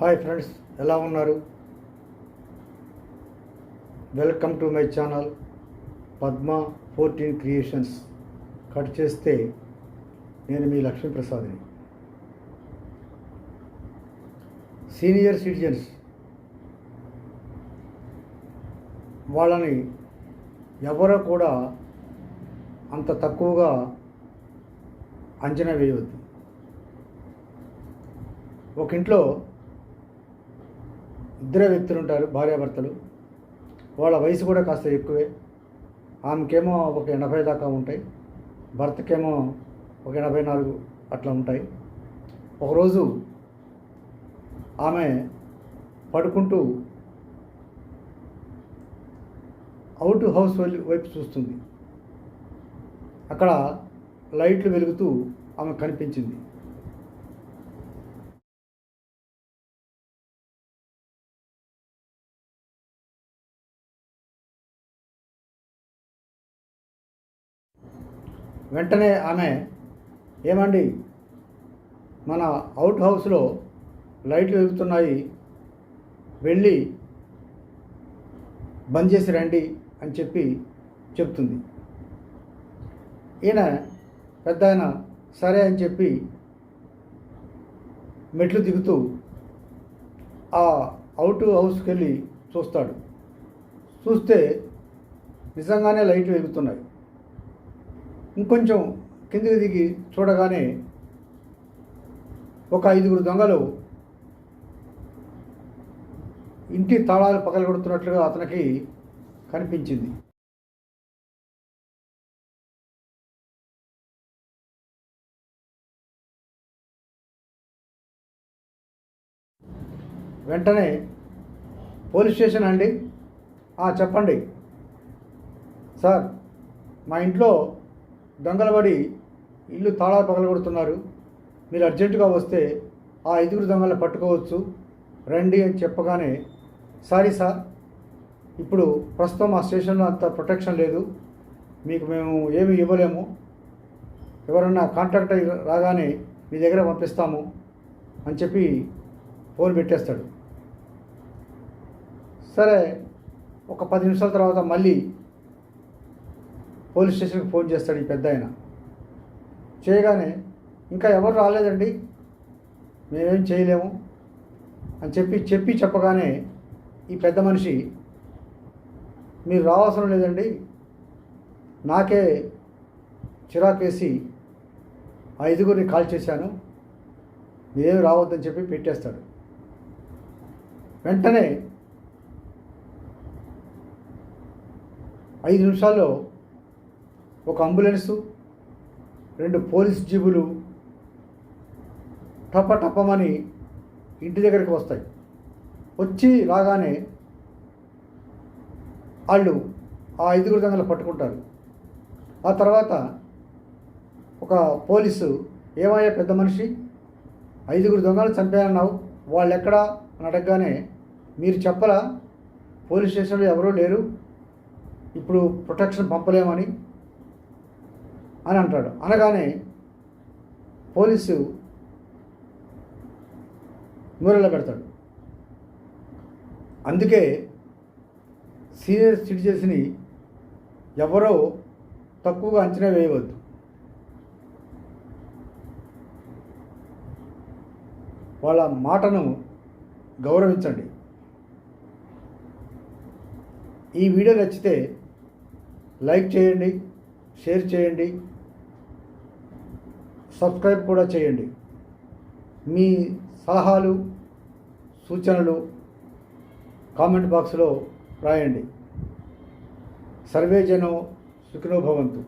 Hi friends ఎలా ఉన్నారు? Welcome to my channel Padma fourteen creations. Cut చేస్తే నేను మీ లక్ష్మీప్రసాద్ని. సీనియర్ సిటిజన్స్ వాళ్ళని ఎవరో కూడా అంత తక్కువగా అంచనా వేయవద్దు. ఒక ఇంట్లో ఇద్దరే వ్యక్తులు ఉంటారు భార్యాభర్తలు. వాళ్ళ వయసు కూడా కాస్త ఎక్కువే. ఆమెకేమో ఒక ఎనభై దాకా ఉంటాయి. భర్తకేమో ఒక ఎనభై నాలుగు అట్లా ఉంటాయి. ఒకరోజు ఆమె పడుకుంటూ అవుట్ హౌస్ వైపు చూస్తుంది. అక్కడ లైట్లు వెలుగుతూ ఆమె కనిపించింది. వెంటనే ఆమె ఏమండి? మన అవుట్ హౌస్లో లైట్లు వెలుగుతున్నాయి. వెళ్ళి బంద్ చేసి రండి అని చెప్పి చెప్తుంది. ఈయన పెద్ద ఆయన సరే అని చెప్పి మెట్లు దిగుతూ ఆ అవుట్ హౌస్కి వెళ్ళి చూస్తాడు. చూస్తే నిజంగానే లైట్లు వెలుగుతున్నాయి. ఇంకొంచెం కిందికి దిగి చూడగానే ఒక ఐదుగురు దొంగలు ఇంటి తాళాలు పగలగొడుతున్నట్లుగా అతనికి కనిపించింది. వెంటనే పోలీస్ స్టేషన్ అండి. చెప్పండి. సార్ మా ఇంట్లో దొంగలబడి ఇల్లు తాళాలు పగలగొడుతున్నారు. మీరు అర్జెంటుగా వస్తే ఆ ఐదుగురు దొంగలను పట్టుకోవచ్చు. రండి అని చెప్పగానే సారీ సార్ ఇప్పుడు ప్రస్తుతం మా స్టేషన్లో అంత ప్రొటెక్షన్ లేదు. మీకు మేము ఏమి ఇవ్వలేము. ఎవరన్నా కాంట్రాక్ట్ రాగానే మీ దగ్గర పంపిస్తాము అని చెప్పి ఫోన్ పెట్టేస్తాడు. సరే ఒక పది నిమిషాల తర్వాత మళ్ళీ పోలీస్ స్టేషన్కి ఫోన్ చేస్తాడు ఈ పెద్ద ఆయన. చేయగానే ఇంకా ఎవరు రాలేదండి? మేమేం చేయలేము. అని చెప్పి చెప్పి చెప్పగానే ఈ పెద్ద మనిషి మీరు రావాల్సిన లేదండి. నాకే చిరాకేసి ఐదుగురిని కాల్ చేశాను. మీరేమి రావద్దని చెప్పి పెట్టేస్తాడు. వెంటనే ఐదు నిమిషాల్లో ఒక అంబులెన్సు రెండు పోలీస్ జీబులు టప టపమని ఇంటి దగ్గరికి వస్తాయి. వచ్చి రాగానే వాళ్ళు ఆ ఐదుగురు దొంగలు పట్టుకుంటారు. ఆ తర్వాత ఒక పోలీసు ఏమయ్యా పెద్ద మనిషి ఐదుగురు దొంగలు చంపాయన్నావు వాళ్ళు ఎక్కడా అని అడగగానే మీరు చెప్పలా పోలీస్ స్టేషన్లో ఎవరూ లేరు ఇప్పుడు ప్రొటెక్షన్ పంపలేమని అని అంటాడు. అనగానే పోలీసు మూరలో పెడతాడు. అందుకే సీనియర్ సిటిజన్స్ని ఎవరో తక్కువగా అంచనా వేయవద్దు. వాళ్ళ మాటను గౌరవించండి. ఈ వీడియో నచ్చితే లైక్ చేయండి షేర్ చేయండి. సబ్స్క్రైబ్ కూడా చేయండి. మీ సలహాలు సూచనలు కామెంట్ బాక్స్లో రాయండి. సర్వే జనం సుఖినో భవంతు.